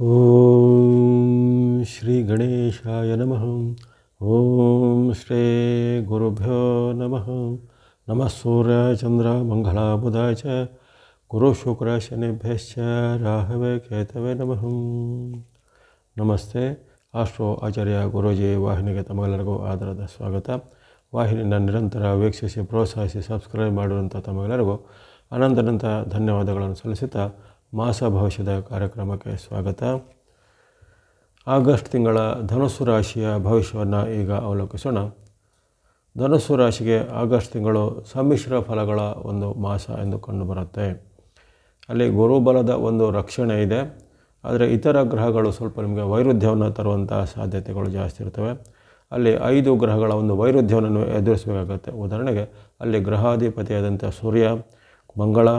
ಓಂ ಶ್ರೀ ಗಣೇಶಾಯ ನಮಃ ಓಂ ಶ್ರೀ ಗುರುಭ್ಯೋ ನಮಃ ನಮಃ ಸೂರ್ಯ ಚಂದ್ರ ಮಂಗಳ ಬುಧಾಯ ಚ ಗುರು ಶುಕ್ರ ಶನಿಭ್ಯಶ್ಚ ರಾಹವೇ ಕೇತವೇ ನಮಃ ನಮಸ್ತೆ ಆಸ್ಟ್ರೋ ಆಚಾರ್ಯ ಗುರೂಜಿ ವಾಹಿನಿಗೆ ತಮಗೆಲ್ಲರಿಗೂ ಆಧಾರದ ಸ್ವಾಗತ ವಾಹಿನಿನ ನಿರಂತರ ವೀಕ್ಷಿಸಿ ಪ್ರೋತ್ಸಾಹಿಸಿ ಸಬ್ಸ್ಕ್ರೈಬ್ ಮಾಡಿರುವಂಥ ತಮಗೆಲ್ಲರಿಗೂ ಅನಂತನಂತ ಧನ್ಯವಾದಗಳನ್ನು ಸಲ್ಲಿಸುತ್ತಾ ಮಾಸ ಭವಿಷ್ಯದ ಕಾರ್ಯಕ್ರಮಕ್ಕೆ ಸ್ವಾಗತ. ಆಗಸ್ಟ್ ತಿಂಗಳ ಧನುಸ್ಸು ರಾಶಿಯ ಭವಿಷ್ಯವನ್ನು ಈಗ ಅವಲೋಕಿಸೋಣ. ಧನುಸ್ಸು ರಾಶಿಗೆ ಆಗಸ್ಟ್ ತಿಂಗಳು ಸಮ್ಮಿಶ್ರ ಫಲಗಳ ಒಂದು ಮಾಸ ಎಂದು ಕಂಡುಬರುತ್ತೆ ಅಲ್ಲಿ ಗುರುಬಲದ ಒಂದು ರಕ್ಷಣೆ ಇದೆ. ಆದರೆ ಇತರ ಗ್ರಹಗಳು ಸ್ವಲ್ಪ ನಿಮಗೆ ವೈರುಧ್ಯವನ್ನು ತರುವಂಥ ಸಾಧ್ಯತೆಗಳು ಜಾಸ್ತಿ ಇರ್ತವೆ. ಅಲ್ಲಿ ಐದು ಗ್ರಹಗಳ ಒಂದು ವೈರುಧ್ಯವನ್ನು ಎದುರಿಸಬೇಕಾಗತ್ತೆ. ಉದಾಹರಣೆಗೆ ಅಲ್ಲಿ ಗ್ರಹಾಧಿಪತಿಯಾದಂಥ ಸೂರ್ಯ, ಮಂಗಳ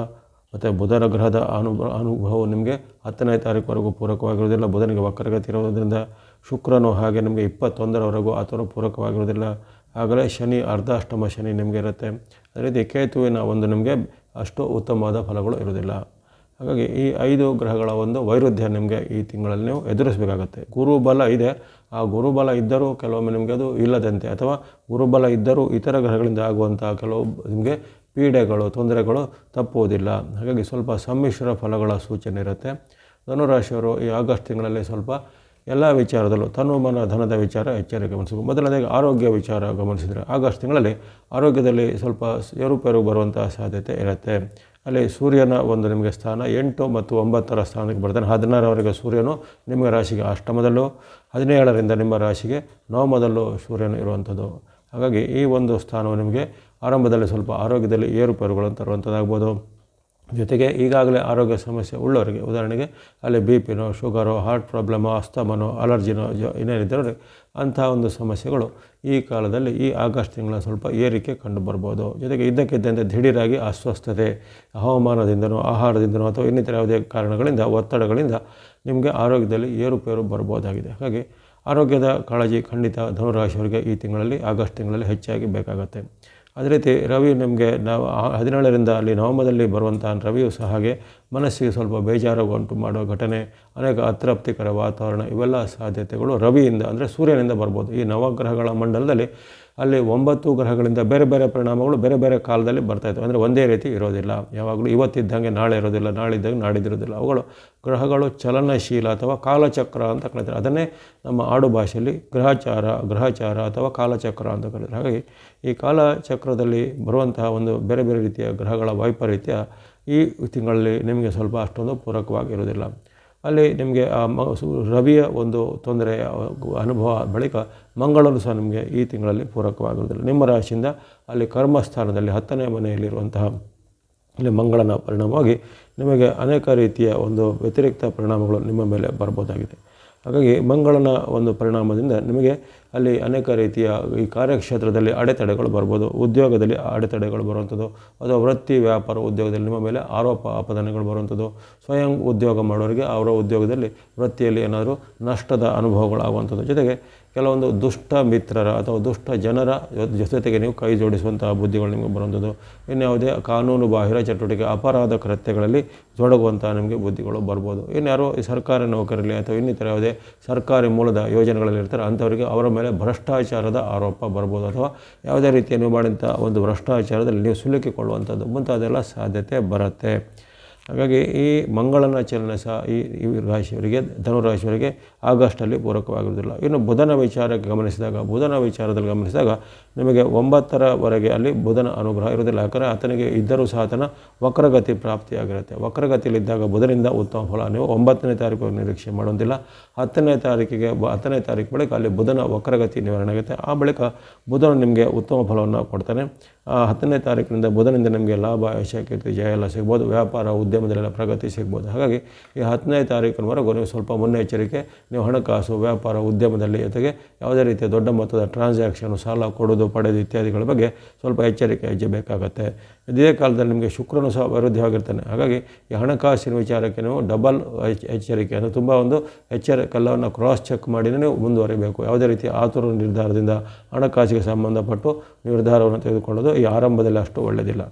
ಮತ್ತು ಬುಧನ ಗ್ರಹದ ಅನುಭವ ಅನುಭವವು ನಿಮಗೆ ಹತ್ತನೇ ತಾರೀಕುವರೆಗೂ ಪೂರಕವಾಗಿರುವುದಿಲ್ಲ. ಬುಧನಿಗೆ ವಕ್ರಗತಿ ಇರೋದರಿಂದ ಶುಕ್ರನು ಹಾಗೆ ನಿಮಗೆ ಇಪ್ಪತ್ತೊಂದರವರೆಗೂ ಆತನು ಪೂರಕವಾಗಿರುವುದಿಲ್ಲ. ಆಗಲೇ ಶನಿ ಅರ್ಧಾಷ್ಟಮ ಶನಿ ನಿಮಗೆ ಇರುತ್ತೆ. ಅದೇ ರೀತಿ ಕೇತುವಿನ ಒಂದು ನಿಮಗೆ ಅಷ್ಟು ಉತ್ತಮವಾದ ಫಲಗಳು ಇರುವುದಿಲ್ಲ. ಹಾಗಾಗಿ ಈ ಐದು ಗ್ರಹಗಳ ಒಂದು ವೈರುಧ್ಯ ನಿಮಗೆ ಈ ತಿಂಗಳಲ್ಲಿ ನೀವು ಎದುರಿಸಬೇಕಾಗತ್ತೆ. ಗುರುಬಲ ಇದೆ. ಆ ಗುರುಬಲ ಇದ್ದರೂ ಕೆಲವೊಮ್ಮೆ ನಿಮಗೆ ಅದು ಇಲ್ಲದಂತೆ ಅಥವಾ ಗುರುಬಲ ಇದ್ದರೂ ಇತರ ಗ್ರಹಗಳಿಂದ ಆಗುವಂಥ ಕೆಲವು ನಿಮಗೆ ಪೀಡೆಗಳು ತೊಂದರೆಗಳು ತಪ್ಪುವುದಿಲ್ಲ. ಹಾಗಾಗಿ ಸ್ವಲ್ಪ ಸಮ್ಮಿಶ್ರ ಫಲಗಳ ಸೂಚನೆ ಇರುತ್ತೆ. ಧನುರಾಶಿಯವರು ಈ ಆಗಸ್ಟ್ ತಿಂಗಳಲ್ಲಿ ಸ್ವಲ್ಪ ಎಲ್ಲ ವಿಚಾರದಲ್ಲೂ ತನು ಮನ ಧನದ ವಿಚಾರ ಎಚ್ಚರಿಕೆ ಗಮನಿಸಬೇಕು. ಮೊದಲನೇದಾಗಿ ಆರೋಗ್ಯ ವಿಚಾರ ಗಮನಿಸಿದರೆ ಆಗಸ್ಟ್ ತಿಂಗಳಲ್ಲಿ ಆರೋಗ್ಯದಲ್ಲಿ ಸ್ವಲ್ಪ ಏರುಪೇರು ಬರುವಂಥ ಸಾಧ್ಯತೆ ಇರುತ್ತೆ. ಅಲ್ಲಿ ಸೂರ್ಯನ ಒಂದು ನಿಮಗೆ ಸ್ಥಾನ ಎಂಟು ಮತ್ತು ಒಂಬತ್ತರ ಸ್ಥಾನಕ್ಕೆ ಬರ್ತಾನೆ ಹದಿನಾರವರೆಗೆ ಸೂರ್ಯನು ನಿಮ್ಮ ರಾಶಿಗೆ ಅಷ್ಟಮದಲ್ಲೂ, ಹದಿನೇಳರಿಂದ ನಿಮ್ಮ ರಾಶಿಗೆ ನವಮದಲ್ಲೂ ಸೂರ್ಯನು ಇರುವಂಥದ್ದು. ಹಾಗಾಗಿ ಈ ಒಂದು ಸ್ಥಾನವು ನಿಮಗೆ ಆರಂಭದಲ್ಲಿ ಸ್ವಲ್ಪ ಆರೋಗ್ಯದಲ್ಲಿ ಏರುಪೇರುಗಳನ್ನು ತರುವಂಥದ್ದಾಗ್ಬೋದು. ಜೊತೆಗೆ ಈಗಾಗಲೇ ಆರೋಗ್ಯ ಸಮಸ್ಯೆ ಉಳ್ಳವರಿಗೆ, ಉದಾಹರಣೆಗೆ ಅಲ್ಲಿ ಬಿ ಪಿನೋ, ಶುಗರೋ, ಹಾರ್ಟ್ ಪ್ರಾಬ್ಲಮೋ, ಅಸ್ತಮನೋ, ಅಲರ್ಜಿನೋ, ಜ, ಇನ್ನೇನಿದ್ದರೆ ಅಂತಹ ಒಂದು ಸಮಸ್ಯೆಗಳು ಈ ಕಾಲದಲ್ಲಿ ಈ ಆಗಸ್ಟ್ ತಿಂಗಳ ಸ್ವಲ್ಪ ಏರಿಕೆ ಕಂಡು ಬರ್ಬೋದು ಜೊತೆಗೆ ಇದ್ದಕ್ಕಿದ್ದಂತೆ ದಿಢೀರಾಗಿ ಅಸ್ವಸ್ಥತೆ, ಹವಾಮಾನದಿಂದನೋ, ಆಹಾರದಿಂದನೋ ಅಥವಾ ಇನ್ನಿತರ ಯಾವುದೇ ಕಾರಣಗಳಿಂದ, ಒತ್ತಡಗಳಿಂದ ನಿಮಗೆ ಆರೋಗ್ಯದಲ್ಲಿ ಏರುಪೇರು ಬರ್ಬೋದಾಗಿದೆ. ಹಾಗಾಗಿ ಆರೋಗ್ಯದ ಕಾಳಜಿ ಖಂಡಿತ ಧನುರಾಶಿಯವರಿಗೆ ಈ ತಿಂಗಳಲ್ಲಿ, ಆಗಸ್ಟ್ ತಿಂಗಳಲ್ಲಿ ಹೆಚ್ಚಾಗಿ ಬೇಕಾಗುತ್ತೆ. ಅದೇ ರೀತಿ ರವಿ ನಿಮಗೆ ನಾವು ಹದಿನೇಳರಿಂದ ಅಲ್ಲಿ ನವಮದಲ್ಲಿ ಬರುವಂತಹ ರವಿಯು ಸಹ ಹಾಗೆ ಮನಸ್ಸಿಗೆ ಸ್ವಲ್ಪ ಬೇಜಾರು ಉಂಟು ಮಾಡೋ ಘಟನೆ, ಅನೇಕ ಅತೃಪ್ತಿಕರ ವಾತಾವರಣ ಇವೆಲ್ಲ ಸಾಧ್ಯತೆಗಳು ರವಿಯಿಂದ ಅಂದರೆ ಸೂರ್ಯನಿಂದ ಬರ್ಬೋದು. ಈ ನವಗ್ರಹಗಳ ಮಂಡಲದಲ್ಲಿ ಅಲ್ಲಿ ಒಂಬತ್ತು ಗ್ರಹಗಳಿಂದ ಬೇರೆ ಬೇರೆ ಪರಿಣಾಮಗಳು ಬೇರೆ ಬೇರೆ ಕಾಲದಲ್ಲಿ ಬರ್ತಾಯಿತ್ತು ಅಂದರೆ ಒಂದೇ ರೀತಿ ಇರೋದಿಲ್ಲ. ಯಾವಾಗಲೂ ಇವತ್ತಿದ್ದಂಗೆ ನಾಳೆ ಇರೋದಿಲ್ಲ, ನಾಳಿದ್ದಂಗೆ ನಾಡಿದ್ದಿರೋದಿಲ್ಲ ಅವುಗಳು ಗ್ರಹಗಳು ಚಲನಶೀಲ ಅಥವಾ ಕಾಲಚಕ್ರ ಅಂತ ಕರೀತಾರೆ. ಅದನ್ನೇ ನಮ್ಮ ಆಡು ಭಾಷೆಯಲ್ಲಿ ಗ್ರಹಚಾರ ಗ್ರಹಚಾರ ಅಥವಾ ಕಾಲಚಕ್ರ ಅಂತ ಕರೀತಾರೆ. ಹಾಗಾಗಿ ಈ ಕಾಲಚಕ್ರದಲ್ಲಿ ಬರುವಂತಹ ಒಂದು ಬೇರೆ ಬೇರೆ ರೀತಿಯ ಗ್ರಹಗಳ ವೈಪರೀತ್ಯ ಈ ತಿಂಗಳಲ್ಲಿ ನಿಮಗೆ ಸ್ವಲ್ಪ ಅಷ್ಟೊಂದು ಪೂರಕವಾಗಿರೋದಿಲ್ಲ ಅಲ್ಲಿ ನಿಮಗೆ ರವಿಯ ಒಂದು ತೊಂದರೆ ಅನುಭವ ಬಳಿಕ ಮಂಗಳೂರು ಸಹ ನಿಮಗೆ ಈ ತಿಂಗಳಲ್ಲಿ ಪೂರಕವಾಗಿರುವುದಿಲ್ಲ ನಿಮ್ಮ ರಾಶಿಯಿಂದ ಅಲ್ಲಿ ಕರ್ಮಸ್ಥಾನದಲ್ಲಿ ಹತ್ತನೇ ಮನೆಯಲ್ಲಿರುವಂತಹ ಇಲ್ಲಿ ಮಂಗಳನ ಪರಿಣಾಮವಾಗಿ ನಿಮಗೆ ಅನೇಕ ರೀತಿಯ ಒಂದು ವ್ಯತಿರಿಕ್ತ ಪರಿಣಾಮಗಳು ನಿಮ್ಮ ಮೇಲೆ ಬರ್ಬೋದಾಗಿದೆ. ಹಾಗಾಗಿ ಮಂಗಳನ ಒಂದು ಪರಿಣಾಮದಿಂದ ನಿಮಗೆ ಅಲ್ಲಿ ಅನೇಕ ರೀತಿಯ ಈ ಕಾರ್ಯಕ್ಷೇತ್ರದಲ್ಲಿ ಅಡೆತಡೆಗಳು ಬರ್ಬೋದು, ಉದ್ಯೋಗದಲ್ಲಿ ಅಡೆತಡೆಗಳು ಬರುವಂಥದ್ದು, ಅಥವಾ ವೃತ್ತಿ ವ್ಯಾಪಾರ ಉದ್ಯೋಗದಲ್ಲಿ ನಿಮ್ಮ ಮೇಲೆ ಆರೋಪ ಆಪಾದನೆಗಳು ಬರುವಂಥದ್ದು, ಸ್ವಯಂ ಉದ್ಯೋಗ ಮಾಡೋರಿಗೆ ಅವರ ಉದ್ಯೋಗದಲ್ಲಿ ವೃತ್ತಿಯಲ್ಲಿ ಏನಾದರೂ ನಷ್ಟದ ಅನುಭವಗಳಾಗುವಂಥದ್ದು. ಜೊತೆಗೆ ಕೆಲವೊಂದು ದುಷ್ಟ ಮಿತ್ರರ ಅಥವಾ ದುಷ್ಟ ಜನರ ಜೊತೆಗೆ ನೀವು ಕೈ ಜೋಡಿಸುವಂತಹ ಬುದ್ಧಿಗಳು ನಿಮಗೆ ಬರುವಂಥದ್ದು. ಇನ್ಯಾವುದೇ ಕಾನೂನು ಬಾಹಿರ ಚಟುವಟಿಕೆ, ಅಪರಾಧ ಕೃತ್ಯಗಳಲ್ಲಿ ತೊಡಗುವಂಥ ನಿಮಗೆ ಬುದ್ಧಿಗಳು ಬರ್ಬೋದು. ಇನ್ಯಾರೋ ಈ ಸರ್ಕಾರಿ ನೌಕರರಲ್ಲಿ ಅಥವಾ ಇನ್ನಿತರ ಯಾವುದೇ ಸರ್ಕಾರಿ ಮೂಲದ ಯೋಜನೆಗಳಲ್ಲಿ ಇರ್ತಾರೆ, ಅಂಥವರಿಗೆ ಅವರ ಮೇಲೆ ಭ್ರಷ್ಟಾಚಾರದ ಆರೋಪ ಬರ್ಬೋದು. ಅಥವಾ ಯಾವುದೇ ರೀತಿಯ ನೀವು ಮಾಡಿದಂಥ ಒಂದು ಭ್ರಷ್ಟಾಚಾರದಲ್ಲಿ ನೀವು ಸಿಲುಕಿಕೊಳ್ಳುವಂಥದ್ದು, ಮುಂತಾದೆಲ್ಲ ಸಾಧ್ಯತೆ ಬರುತ್ತೆ. ಹಾಗಾಗಿ ಈ ಮಂಗಳನ ಚಲನೆ ಸಹ ಈ ಈ ರಾಶಿಯವರಿಗೆ ಧನುರಾಶಿಯವರಿಗೆ ಆಗಸ್ಟಲ್ಲಿ ಪೂರಕವಾಗಿರುವುದಿಲ್ಲ. ಇನ್ನು ಬುಧನ ವಿಚಾರಕ್ಕೆ ಗಮನಿಸಿದಾಗ, ಬುಧನ ವಿಚಾರದಲ್ಲಿ ಗಮನಿಸಿದಾಗ ನಿಮಗೆ ಒಂಬತ್ತರವರೆಗೆ ಅಲ್ಲಿ ಬುಧನ ಅನುಗ್ರಹ ಇರುವುದಿಲ್ಲ. ಯಾಕಂದರೆ ಆತನಿಗೆ ಇದ್ದರೂ ಸಹ ಆತನ ವಕ್ರಗತಿ ಪ್ರಾಪ್ತಿಯಾಗಿರುತ್ತೆ. ವಕ್ರಗತಿಯಲ್ಲಿದ್ದಾಗ ಬುಧನಿಂದ ಉತ್ತಮ ಫಲ. ನೀವು ಒಂಬತ್ತನೇ ತಾರೀಕು ನಿರೀಕ್ಷೆ ಮಾಡೋದಿಲ್ಲ ಹತ್ತನೇ ತಾರೀಕಿಗೆ ಹತ್ತನೇ ತಾರೀಕು ಬಳಿಕ ಅಲ್ಲಿ ಬುಧನ ವಕ್ರಗತಿ ನಿವಾರಣೆ ಆಗುತ್ತೆ. ಆ ಬಳಿಕ ಬುಧನು ನಿಮಗೆ ಉತ್ತಮ ಫಲವನ್ನು ಕೊಡ್ತಾನೆ. ಹತ್ತನೇ ತಾರೀಕಿನಿಂದ ಬುಧನಿಂದ ನಿಮಗೆ ಲಾಭ ಯಶ ಕೀರ್ತಿ ಜಯ ಎಲ್ಲ ಸಿಗ್ಬೋದು. ವ್ಯಾಪಾರ ಉದ್ಯಮದಲ್ಲೆಲ್ಲ ಪ್ರಗತಿ ಸಿಗ್ಬೋದು. ಹಾಗಾಗಿ ಈ ಹತ್ತನೇ ತಾರೀಕಿನವರೆಗೂ ನೀವು ಸ್ವಲ್ಪ ಮುನ್ನೆಚ್ಚರಿಕೆ, ನೀವು ಹಣಕಾಸು, ವ್ಯಾಪಾರ, ಉದ್ಯಮದಲ್ಲಿ ಜೊತೆಗೆ ಯಾವುದೇ ರೀತಿಯ ದೊಡ್ಡ ಮೊತ್ತದ ಟ್ರಾನ್ಸಾಕ್ಷನು ಸಾಲ ಕೊಡೋದು, ಪಡೆದು ಇತ್ಯಾದಿಗಳ ಬಗ್ಗೆ ಸ್ವಲ್ಪ ಎಚ್ಚರಿಕೆ ಹೆಜ್ಜೆ ಬೇಕಾಗುತ್ತೆ. ಇದೇ ಕಾಲದಲ್ಲಿ ನಿಮಗೆ ಶುಕ್ರನು ಸಹ ಅಭಿವೃದ್ಧಿಯಾಗಿರ್ತಾನೆ ಹಾಗಾಗಿ ಈ ಹಣಕಾಸಿನ ವಿಚಾರಕ್ಕೆ ನೀವು ಡಬಲ್ ಎಚ್ಚರಿಕೆ ಅಂದರೆ ತುಂಬ ಒಂದು ಎಚ್ಚರಿಕೆಲ್ಲವನ್ನು ಕ್ರಾಸ್ ಚೆಕ್ ಮಾಡಿನೇ ನೀವು ಮುಂದುವರಿಬೇಕು. ಯಾವುದೇ ರೀತಿ ಆತುರ ನಿರ್ಧಾರದಿಂದ ಹಣಕಾಸಿಗೆ ಸಂಬಂಧಪಟ್ಟು ನಿರ್ಧಾರವನ್ನು ತೆಗೆದುಕೊಳ್ಳೋದು ಈ ಆರಂಭದಲ್ಲಿ ಅಷ್ಟು ಒಳ್ಳೆಯದಿಲ್ಲ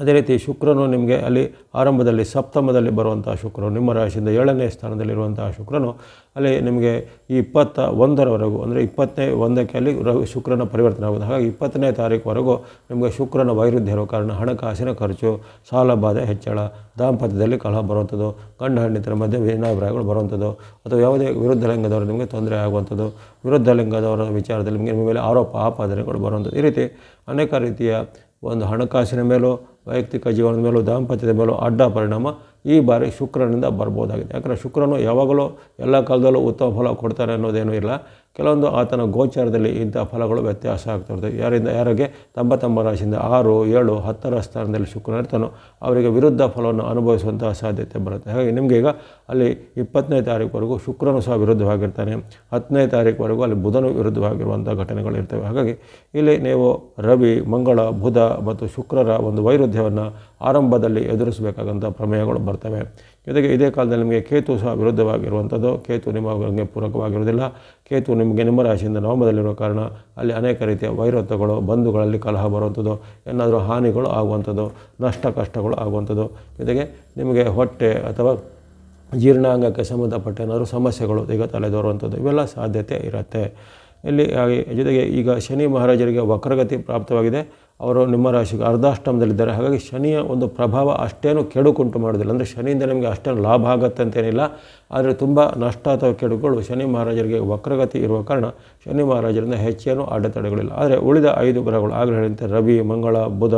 ಅದೇ ರೀತಿ ಶುಕ್ರನು ನಿಮಗೆ ಅಲ್ಲಿ ಆರಂಭದಲ್ಲಿ ಸಪ್ತಮದಲ್ಲಿ ಬರುವಂಥ ಶುಕ್ರನು, ನಿಮ್ಮ ರಾಶಿಯಿಂದ ಏಳನೇ ಸ್ಥಾನದಲ್ಲಿರುವಂತಹ ಶುಕ್ರನು, ಅಲ್ಲಿ ನಿಮಗೆ ಈ ಇಪ್ಪತ್ತ ಒಂದರವರೆಗೂ, ಅಂದರೆ ಇಪ್ಪತ್ತನೇ ಒಂದಕ್ಕೆ ಅಲ್ಲಿ ರವಿ ಶುಕ್ರನ ಪರಿವರ್ತನೆ ಆಗುತ್ತೆ ಹಾಗಾಗಿ ಇಪ್ಪತ್ತನೇ ತಾರೀಕುವರೆಗೂ ನಿಮಗೆ ಶುಕ್ರನ ವೈರುಧ್ಯ ಇರೋ ಕಾರಣ ಹಣಕಾಸಿನ ಖರ್ಚು, ಸಾಲ ಬಾಧೆ, ಹೆಚ್ಚಳ, ದಾಂಪತ್ಯದಲ್ಲಿ ಕಲಹ ಬರುವಂಥದ್ದು, ಗಂಡ ಹೆಂಡತಿರ ಮಧ್ಯೆ ಭಿನ್ನಾಭಿಪ್ರಾಯಗಳು ಬರುವಂಥದ್ದು, ಅಥವಾ ಯಾವುದೇ ವಿರುದ್ಧ ಲಿಂಗದವರು ನಿಮಗೆ ತೊಂದರೆ ಆಗುವಂಥದ್ದು, ವಿರುದ್ಧ ಲಿಂಗದವರ ವಿಚಾರದಲ್ಲಿ ನಿಮಗೆ ನಿಮ್ಮ ಮೇಲೆ ಆರೋಪ, ಆಪಾದನೆಗಳು ಬರುವಂಥದ್ದು. ಈ ರೀತಿ ಅನೇಕ ರೀತಿಯ ಒಂದು ಹಣಕಾಸಿನ ಮೇಲೂ, ವೈಯಕ್ತಿಕ ಜೀವನದ ಮೇಲೂ, ದಾಂಪತ್ಯದ ಮೇಲೂ ಅಡ್ಡ ಪರಿಣಾಮ ಈ ಬಾರಿ ಶುಕ್ರನಿಂದ ಬರ್ಬೋದಾಗಿದೆ. ಯಾಕಂದರೆ ಶುಕ್ರನು ಯಾವಾಗಲೂ ಎಲ್ಲ ಕಾಲದಲ್ಲೂ ಉತ್ತಮ ಫಲ ಕೊಡ್ತಾರೆ ಅನ್ನೋದೇನೂ ಇಲ್ಲ. ಕೆಲವೊಂದು ಆತನ ಗೋಚಾರದಲ್ಲಿ ಇಂಥ ಫಲಗಳು ವ್ಯತ್ಯಾಸ ಆಗ್ತಿರ್ತವೆ ಯಾರಿಂದ ಯಾರಿಗೆ? ತಮ್ಮ ತಮ್ಮ ರಾಶಿಯಿಂದ ಆರು, ಏಳು, ಹತ್ತರ ಸ್ಥಾನದಲ್ಲಿ ಶುಕ್ರನ ಇರ್ತಾನೋ ಅವರಿಗೆ ವಿರುದ್ಧ ಫಲವನ್ನು ಅನುಭವಿಸುವಂತಹ ಸಾಧ್ಯತೆ ಬರುತ್ತೆ. ಹಾಗಾಗಿ ನಿಮಗೆ ಈಗ ಅಲ್ಲಿ ಇಪ್ಪತ್ತನೇ ತಾರೀಕುವರೆಗೂ ಶುಕ್ರನು ಸಹ ವಿರುದ್ಧವಾಗಿರ್ತಾನೆ. ಹತ್ತನೇ ತಾರೀಕುವರೆಗೂ ಅಲ್ಲಿ ಬುಧನು ವಿರುದ್ಧವಾಗಿರುವಂಥ ಘಟನೆಗಳು ಇರ್ತವೆ. ಹಾಗಾಗಿ ಇಲ್ಲಿ ನೀವು ರವಿ, ಮಂಗಳ, ಬುಧ ಮತ್ತು ಶುಕ್ರರ ಒಂದು ವೈರುಧ್ಯವನ್ನು ಆರಂಭದಲ್ಲಿ ಎದುರಿಸಬೇಕಾದಂಥ ಪ್ರಮೇಯಗಳು ಬರ್ತವೆ. ಜೊತೆಗೆ ಇದೇ ಕಾಲದಲ್ಲಿ ನಿಮಗೆ ಕೇತು ಸಹ ವಿರುದ್ಧವಾಗಿರುವಂಥದ್ದು. ಕೇತು ನಿಮಗೆ ಪೂರಕವಾಗಿರುವುದಿಲ್ಲ. ಕೇತು ನಿಮಗೆ ನಿಮ್ಮ ರಾಶಿಯಿಂದ ನವಮದಲ್ಲಿರುವ ಕಾರಣ ಅಲ್ಲಿ ಅನೇಕ ರೀತಿಯ ವೈರತ್ವಗಳು ಬಂಧುಗಳಲ್ಲಿ ಕಲಹ ಬರುವಂಥದ್ದು, ಏನಾದರೂ ಹಾನಿಗಳು ಆಗುವಂಥದ್ದು, ನಷ್ಟ ಕಷ್ಟಗಳು ಆಗುವಂಥದ್ದು. ಜೊತೆಗೆ ನಿಮಗೆ ಹೊಟ್ಟೆ ಅಥವಾ ಜೀರ್ಣಾಂಗಕ್ಕೆ ಸಂಬಂಧಪಟ್ಟ ಏನಾದರೂ ಸಮಸ್ಯೆಗಳು ಈಗ ತಲೆದೋರುವಂಥದ್ದು ಇವೆಲ್ಲ ಸಾಧ್ಯತೆ ಇರುತ್ತೆ. ಇಲ್ಲಿ ಜೊತೆಗೆ ಈಗ ಶನಿ ಮಹಾರಾಜರಿಗೆ ವಕ್ರಗತಿ ಪ್ರಾಪ್ತವಾಗಿದೆ. ಅವರು ನಿಮ್ಮ ರಾಶಿಗೆ ಅರ್ಧಾಷ್ಟಮದಲ್ಲಿದ್ದಾರೆ. ಹಾಗಾಗಿ ಶನಿಯ ಒಂದು ಪ್ರಭಾವ ಅಷ್ಟೇನು ಕೆಡುಕುಂಟು ಮಾಡೋದಿಲ್ಲ ಅಂದರೆ ಶನಿಯಿಂದ ನಿಮಗೆ ಅಷ್ಟೇನು ಲಾಭ ಆಗುತ್ತೆ ಅಂತೇನಿಲ್ಲ. ಆದರೆ ತುಂಬ ನಷ್ಟ ಅಥವಾ ಕೆಡುಕುಗಳು ಶನಿ ಮಹಾರಾಜರಿಗೆ ವಕ್ರಗತಿ ಇರುವ ಕಾರಣ ಶನಿ ಮಹಾರಾಜರಿಂದ ಹೆಚ್ಚೇನು ಅಡೆತಡೆಗಳಿಲ್ಲ. ಆದರೆ ಉಳಿದ ಐದು ಗ್ರಹಗಳು ಆಗಲೇ ಹೇಳಿದಂತೆ ರವಿ, ಮಂಗಳ, ಬುಧ,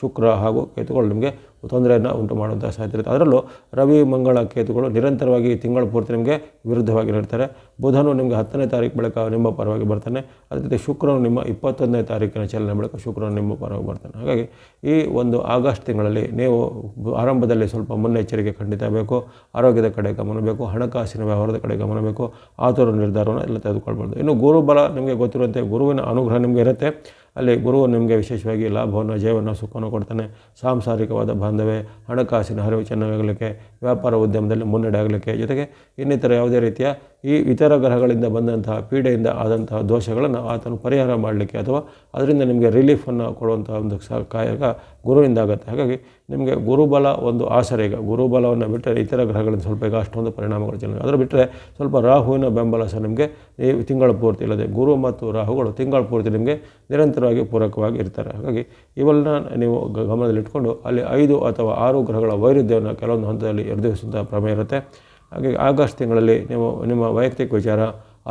ಶುಕ್ರ ಹಾಗೂ ಕೇತುಗಳು ನಿಮಗೆ ತೊಂದರೆಯನ್ನು ಉಂಟು ಮಾಡುವಂಥ ಸಾಧ್ಯತೆ ಅದರಲ್ಲೂ ರವಿ, ಮಂಗಳ, ಕೇತುಗಳು ನಿರಂತರವಾಗಿ ತಿಂಗಳ ಪೂರ್ತಿ ನಿಮಗೆ ವಿರುದ್ಧವಾಗಿ ಇರ್ತಾರೆ ಬುಧನು ನಿಮಗೆ ಹತ್ತನೇ ತಾರೀಕು ಬಳಿಕ ನಿಮ್ಮ ಪರವಾಗಿ ಬರ್ತಾನೆ. ಅದೇ ರೀತಿ ಶುಕ್ರನು ನಿಮ್ಮ ಇಪ್ಪತ್ತೊಂದನೇ ತಾರೀಕಿನ ಚಲನೆ ಬಳಿಕ ಶುಕ್ರನು ನಿಮ್ಮ ಪರವಾಗಿ ಬರ್ತಾನೆ. ಹಾಗಾಗಿ ಈ ಒಂದು ಆಗಸ್ಟ್ ತಿಂಗಳಲ್ಲಿ ನೀವು ಆರಂಭದಲ್ಲಿ ಸ್ವಲ್ಪ ಮುನ್ನೆಚ್ಚರಿಕೆ ಖಂಡಿತ ಬೇಕು. ಆರೋಗ್ಯದ ಕಡೆ ಗಮನ ಬೇಕು. ಹಣಕಾಸಿನ ವ್ಯವಹಾರದ ಕಡೆ ಗಮನ ಬೇಕು. ಆತುರ ನಿರ್ಧಾರವನ್ನು ಎಲ್ಲ ತೆಗೆದುಕೊಳ್ಬಾರ್ದು. ಇನ್ನು ಗುರುಬಲ ನಿಮಗೆ ಗೊತ್ತಿರುವಂತೆ ಗುರುವಿನ ಅನುಗ್ರಹ ನಿಮಗೆ ಇರುತ್ತೆ. ಅಲ್ಲಿ ಗುರುವು ನಿಮಗೆ ವಿಶೇಷವಾಗಿ ಲಾಭವನ್ನು ಜೀವನ ಸುಖವನ್ನು ಕೊಡ್ತಾನೆ. ಸಾಂಸಾರಿಕವಾದ ಬಾಂಧವ್ಯ, ಹಣಕಾಸಿನ ಹರಿವು ಚೆನ್ನಾಗಲಿಕ್ಕೆ, ವ್ಯಾಪಾರ ಉದ್ಯಮದಲ್ಲಿ ಮುನ್ನಡೆ ಆಗಲಿಕ್ಕೆ ಜೊತೆಗೆ ಇನ್ನಿತರ ಯಾವುದೇ ರೀತಿಯ ಈ ಇತರ ಗ್ರಹಗಳಿಂದ ಬಂದಂತಹ ಪೀಡೆಯಿಂದ ಆದಂತಹ ದೋಷಗಳನ್ನು ಆತನು ಪರಿಹಾರ ಮಾಡಲಿಕ್ಕೆ ಅಥವಾ ಅದರಿಂದ ನಿಮಗೆ ರಿಲೀಫನ್ನು ಕೊಡುವಂತಹ ಒಂದು ಸ ಕಾಯಕ ಗುರುವಿಂದ ಆಗುತ್ತೆ. ಹಾಗಾಗಿ ನಿಮಗೆ ಗುರುಬಲ ಒಂದು ಆಸರೆ ಈಗ. ಗುರುಬಲವನ್ನು ಬಿಟ್ಟರೆ ಇತರ ಗ್ರಹಗಳಿಂದ ಸ್ವಲ್ಪ ಈಗ ಅಷ್ಟೊಂದು ಪರಿಣಾಮಗಳು ಚೆನ್ನಾಗಿ ಅದರ ಬಿಟ್ಟರೆ ಸ್ವಲ್ಪ ರಾಹುವಿನ ಬೆಂಬಲ ಸಹ ನಿಮಗೆ ಈ ತಿಂಗಳ ಪೂರ್ತಿ ಇಲ್ಲದೆ ಗುರು ಮತ್ತು ರಾಹುಗಳು ತಿಂಗಳ ಪೂರ್ತಿ ನಿಮಗೆ ನಿರಂತರವಾಗಿ ಪೂರಕವಾಗಿ ಇರ್ತಾರೆ. ಹಾಗಾಗಿ ಇವೆಲ್ಲ ನೀವು ಗಮನದಲ್ಲಿಟ್ಕೊಂಡು ಅಲ್ಲಿ ಐದು ಅಥವಾ ಆರು ಗ್ರಹಗಳ ವೈರುಧ್ಯವನ್ನು ಕೆಲವೊಂದು ಹಂತದಲ್ಲಿ ಎದುರಿಸುವಂಥ ಪ್ರಮೇಯ ಇರುತ್ತೆ. ಹಾಗೆ ಆಗಸ್ಟ್ ತಿಂಗಳಲ್ಲಿ ನೀವು ನಿಮ್ಮ ವೈಯಕ್ತಿಕ ವಿಚಾರ,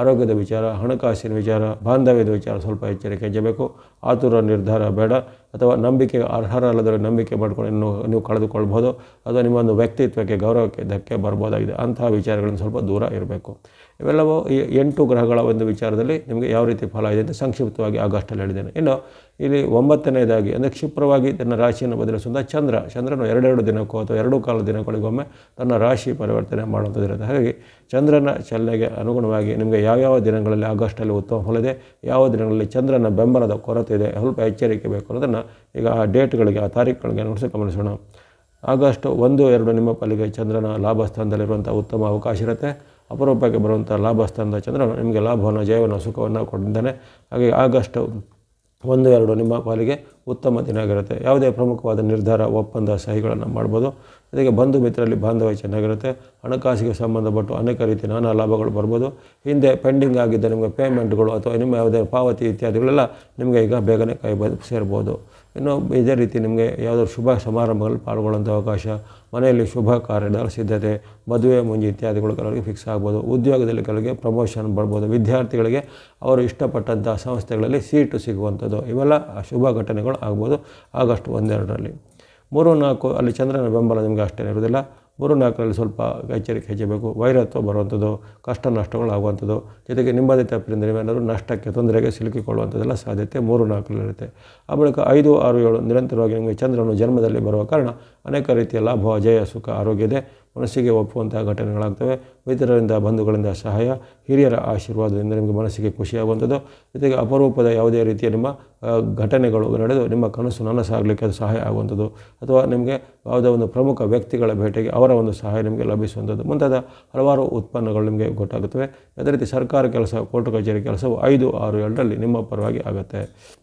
ಆರೋಗ್ಯದ ವಿಚಾರ, ಹಣಕಾಸಿನ ವಿಚಾರ, ಬಾಂಧವ್ಯದ ವಿಚಾರ ಸ್ವಲ್ಪ ಎಚ್ಚರಿಕೆ ಹೆಜ್ಜಬೇಕು ಆತುರ ನಿರ್ಧಾರ ಬೇಡ. ಅಥವಾ ನಂಬಿಕೆ ಅರ್ಹರಲ್ಲದರ ನಂಬಿಕೆ ಮಾಡ್ಕೊಂಡು ಇನ್ನು ನೀವು ಕಳೆದುಕೊಳ್ಬೋದು. ಅಥವಾ ನಿಮ್ಮ ಒಂದು ವ್ಯಕ್ತಿತ್ವಕ್ಕೆ, ಗೌರವಕ್ಕೆ ಧಕ್ಕೆ ಬರ್ಬೋದಾಗಿದೆ. ಅಂತಹ ವಿಚಾರಗಳನ್ನು ಸ್ವಲ್ಪ ದೂರ ಇರಬೇಕು. ಇವೆಲ್ಲವೂ ಈ ಎಂಟು ಗ್ರಹಗಳ ಒಂದು ವಿಚಾರದಲ್ಲಿ ನಿಮಗೆ ಯಾವ ರೀತಿ ಫಲ ಇದೆ ಅಂತ ಸಂಕ್ಷಿಪ್ತವಾಗಿ ಆಗಸ್ಟಲ್ಲಿ ಹೇಳಿದ್ದೇನೆ. ಇನ್ನು ಇಲ್ಲಿ ಒಂಬತ್ತನೇದಾಗಿ, ಅಂದರೆ ಕ್ಷಿಪ್ರವಾಗಿ ತನ್ನ ರಾಶಿಯನ್ನು ಬದಲಿಸುವಂಥ ಚಂದ್ರ. ಚಂದ್ರನು ಎರಡೆರಡು ದಿನಕ್ಕೂ ಅಥವಾ ಎರಡು ಕಾಲ ದಿನಗಳಿಗೊಮ್ಮೆ ತನ್ನ ರಾಶಿ ಪರಿವರ್ತನೆ ಮಾಡುವಂಥದ್ದಿರುತ್ತೆ. ಹಾಗಾಗಿ ಚಂದ್ರನ ಚಲನೆಗೆ ಅನುಗುಣವಾಗಿ ನಿಮಗೆ ಯಾವ್ಯಾವ ದಿನಗಳಲ್ಲಿ ಆಗಸ್ಟಲ್ಲಿ ಉತ್ತಮ ಫಲ ಇದೆ, ಯಾವ ದಿನಗಳಲ್ಲಿ ಚಂದ್ರನ ಬೆಂಬಲದ ಕೊರತೆ ಇದೆ, ಸ್ವಲ್ಪ ಎಚ್ಚರಿಕೆ ಬೇಕು ಅನ್ನೋದನ್ನು ಈಗ ಆ ಡೇಟ್ಗಳಿಗೆ, ಆ ತಾರೀಖುಗಳಿಗೆ ನೋಡಿಸಿ ಗಮನಿಸೋಣ. ಆಗಸ್ಟ್ ಒಂದು, ಎರಡು ನಿಮ್ಮ ಪಾಲಿಗೆ ಚಂದ್ರನ ಲಾಭ ಸ್ಥಾನದಲ್ಲಿರುವಂಥ ಉತ್ತಮ ಅವಕಾಶ ಇರುತ್ತೆ. ಅಪರೂಪಕ್ಕೆ ಬರುವಂಥ ಲಾಭ ಸ್ಥಾನದ ಚಂದ್ರನು ನಿಮಗೆ ಲಾಭವನ್ನು, ಜಯವನ್ನು, ಸುಖವನ್ನು ಕೊಟ್ಟಿದ್ದಾನೆ. ಹಾಗೆ ಆಗಸ್ಟ್ ಒಂದು, ಎರಡು ನಿಮ್ಮ ಪಾಲಿಗೆ ಉತ್ತಮ ದಿನ ಆಗಿರುತ್ತೆ. ಯಾವುದೇ ಪ್ರಮುಖವಾದ ನಿರ್ಧಾರ, ಒಪ್ಪಂದ, ಸಹಿಗಳನ್ನು ಮಾಡ್ಬೋದು. ಜೊತೆಗೆ ಬಂಧು ಮಿತ್ರರಲ್ಲಿ ಬಾಂಧವ್ಯ ಚೆನ್ನಾಗಿರುತ್ತೆ. ಹಣಕಾಸಿಗೆ ಸಂಬಂಧಪಟ್ಟು ಅನೇಕ ರೀತಿ ನಾನಾ ಲಾಭಗಳು ಬರ್ಬೋದು. ಹಿಂದೆ ಪೆಂಡಿಂಗ್ ಆಗಿದ್ದ ನಿಮಗೆ ಪೇಮೆಂಟ್ಗಳು ಅಥವಾ ನಿಮ್ಮ ಯಾವುದೇ ಪಾವತಿ ಇತ್ಯಾದಿಗಳೆಲ್ಲ ನಿಮಗೆ ಈಗ ಬೇಗನೆ ಕೈ ಸೇರ್ಬೋದು. ಇನ್ನು ಇದೇ ರೀತಿ ನಿಮಗೆ ಯಾವುದಾದ್ರು ಶುಭ ಸಮಾರಂಭಗಳಲ್ಲಿ ಪಾಲ್ಗೊಳ್ಳುವಂಥ ಅವಕಾಶ, ಮನೆಯಲ್ಲಿ ಶುಭ ಕಾರ್ಯದ ಸಿದ್ಧತೆ, ಮದುವೆ, ಮುಂಜಿ ಇತ್ಯಾದಿಗಳು ಕೆಲವರಿಗೆ ಫಿಕ್ಸ್ ಆಗ್ಬೋದು. ಉದ್ಯೋಗದಲ್ಲಿ ಕೆಲವರಿಗೆ ಪ್ರಮೋಷನ್ ಬರ್ಬೋದು. ವಿದ್ಯಾರ್ಥಿಗಳಿಗೆ ಅವರು ಇಷ್ಟಪಟ್ಟಂಥ ಸಂಸ್ಥೆಗಳಲ್ಲಿ ಸೀಟು ಸಿಗುವಂಥದ್ದು. ಇವೆಲ್ಲ ಶುಭ ಘಟನೆಗಳು ಆಗ್ಬೋದು. ಆಗಸ್ಟ್ ಒಂದೆರಡರಲ್ಲಿ. ಮೂರು ನಾಲ್ಕು, ಅಲ್ಲಿ ಚಂದ್ರನ ಬೆಂಬಲ ನಿಮಗೆ ಅಷ್ಟೇ ಇರೋದಿಲ್ಲ ಮೂರು ನಾಲ್ಕರಲ್ಲಿ ಸ್ವಲ್ಪ ಎಚ್ಚರಿಕೆ ಹೆಚ್ಚಬೇಕು ವೈರತ್ವ ಬರುವಂಥದ್ದು, ಕಷ್ಟ ನಷ್ಟಗಳು ಆಗುವಂಥದ್ದು, ಜೊತೆಗೆ ನಿಮ್ಮದೇ ತಪ್ಪಿನಿಂದ ನೀವೇನಾದರೂ ನಷ್ಟಕ್ಕೆ, ತೊಂದರೆಗೆ ಸಿಲುಕಿಕೊಳ್ಳುವಂಥದ್ದೆಲ್ಲ ಸಾಧ್ಯತೆ ಮೂರು ನಾಲ್ಕರಲ್ಲಿರುತ್ತೆ. ಆ ಬಳಿಕ ಐದು, ಆರು, ಏಳು ನಿರಂತರವಾಗಿ ನಿಮಗೆ ಚಂದ್ರನು ಜನ್ಮದಲ್ಲಿ ಬರುವ ಕಾರಣ ಅನೇಕ ರೀತಿಯ ಲಾಭ, ಜಯ, ಸುಖ, ಆರೋಗ್ಯ ಇದೆ. ಮನಸ್ಸಿಗೆ ಒಪ್ಪುವಂತಹ ಘಟನೆಗಳಾಗ್ತವೆ. ಇತರರಿಂದ ಬಂಧುಗಳಿಂದ ಸಹಾಯ, ಹಿರಿಯರ ಆಶೀರ್ವಾದದಿಂದ ನಿಮಗೆ ಮನಸ್ಸಿಗೆ ಖುಷಿಯಾಗುವಂಥದ್ದು. ಜೊತೆಗೆ ಅಪರೂಪದ ಯಾವುದೇ ರೀತಿಯ ನಿಮ್ಮ ಘಟನೆಗಳು ನಡೆದು ನಿಮ್ಮ ಕನಸು ನನಸಾಗಲಿಕ್ಕೆ ಅದು ಸಹಾಯ ಆಗುವಂಥದ್ದು. ಅಥವಾ ನಿಮಗೆ ಯಾವುದೋ ಒಂದು ಪ್ರಮುಖ ವ್ಯಕ್ತಿಗಳ ಭೇಟಿಗೆ ಅವರ ಒಂದು ಸಹಾಯ ನಿಮಗೆ ಲಭಿಸುವಂಥದ್ದು. ಮುಂತಾದ ಹಲವಾರು ಉತ್ಪನ್ನಗಳು ನಿಮಗೆ ಗೊತ್ತಾಗುತ್ತವೆ. ಅದೇ ರೀತಿ ಸರ್ಕಾರ ಕೆಲಸ ಕೋರ್ಟ್ ಕಚೇರಿ ಕೆಲಸವು ಐದು, ಆರು, ಎರಡರಲ್ಲಿ ನಿಮ್ಮ ಪರವಾಗಿ ಆಗುತ್ತೆ.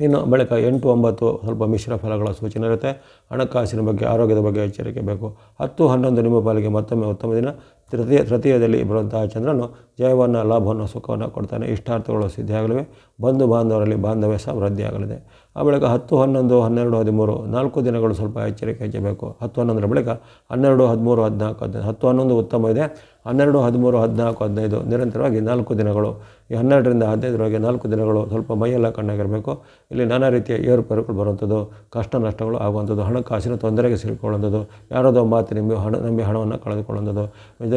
ಇನ್ನು ಬಳಿಕ ಎಂಟು, ಒಂಬತ್ತು ಸ್ವಲ್ಪ ಮಿಶ್ರ ಫಲಗಳ ಸೂಚನೆ ಇರುತ್ತೆ. ಹಣಕಾಸಿನ ಬಗ್ಗೆ, ಆರೋಗ್ಯದ ಬಗ್ಗೆ ಎಚ್ಚರಿಕೆ ಬೇಕು. ಹತ್ತು, ಹನ್ನೊಂದು ನಿಮ್ಮ ಪಾಲಿಗೆ ಮತ್ತೊಮ್ಮೆ ಉತ್ತಮ ದಿನ. ತೃತೀಯ ತೃತೀಯದಲ್ಲಿ ಬರುವಂತಹ ಚಂದ್ರನು ಜಯವನ್ನು, ಲಾಭವನ್ನು, ಸುಖವನ್ನು ಕೊಡ್ತಾನೆ. ಇಷ್ಟಾರ್ಥಗಳು ಸಿದ್ಧಿಯಾಗಲಿವೆ. ಬಂಧು ಬಾಂಧವರಲ್ಲಿ ಬಾಂಧವ್ಯ ಸಹ ವೃದ್ಧಿಯಾಗಲಿದೆ. ಆ ಬಳಿಕ ಹತ್ತು, ಹನ್ನೊಂದು, ಹನ್ನೆರಡು, ಹದಿಮೂರು, ನಾಲ್ಕು ದಿನಗಳು ಸ್ವಲ್ಪ ಎಚ್ಚರಿಕೆ ಹೆಚ್ಚಬೇಕು. ಹತ್ತು, ಹನ್ನೊಂದರ ಬಳಿಕ ಹನ್ನೆರಡು, ಹದಿಮೂರು, ಹದಿನಾಲ್ಕು, ಹದಿನೈದು. ಹತ್ತು, ಹನ್ನೊಂದು ಉತ್ತಮ ಇದೆ. ಹನ್ನೆರಡು, ಹದಿಮೂರು, ಹದಿನಾಲ್ಕು, ಹದಿನೈದು ನಿರಂತರವಾಗಿ ನಾಲ್ಕು ದಿನಗಳು. ಈ ಹನ್ನೆರಡರಿಂದ ಹದಿನೈದರವರೆಗೆ ನಾಲ್ಕು ದಿನಗಳು ಸ್ವಲ್ಪ ಮೈಯೆಲ್ಲ ಕಣ್ಣಾಗಿರಬೇಕು. ಇಲ್ಲಿ ನಾನಾ ರೀತಿಯ ಏರುಪೇರುಗಳು ಬರುವಂಥದ್ದು, ಕಷ್ಟ ನಷ್ಟಗಳು ಆಗುವಂಥದ್ದು, ಹಣಕಾಸಿನ ತೊಂದರೆಗೆ ಸಿಲುಕೊಳ್ಳುವಂಥದ್ದು ಯಾರದೋ ಮಾತು ನಿಮಗೆ ಹಣ, ನಂಬಿ ಹಣವನ್ನು ಕಳೆದುಕೊಳ್ಳುವಂಥದ್ದು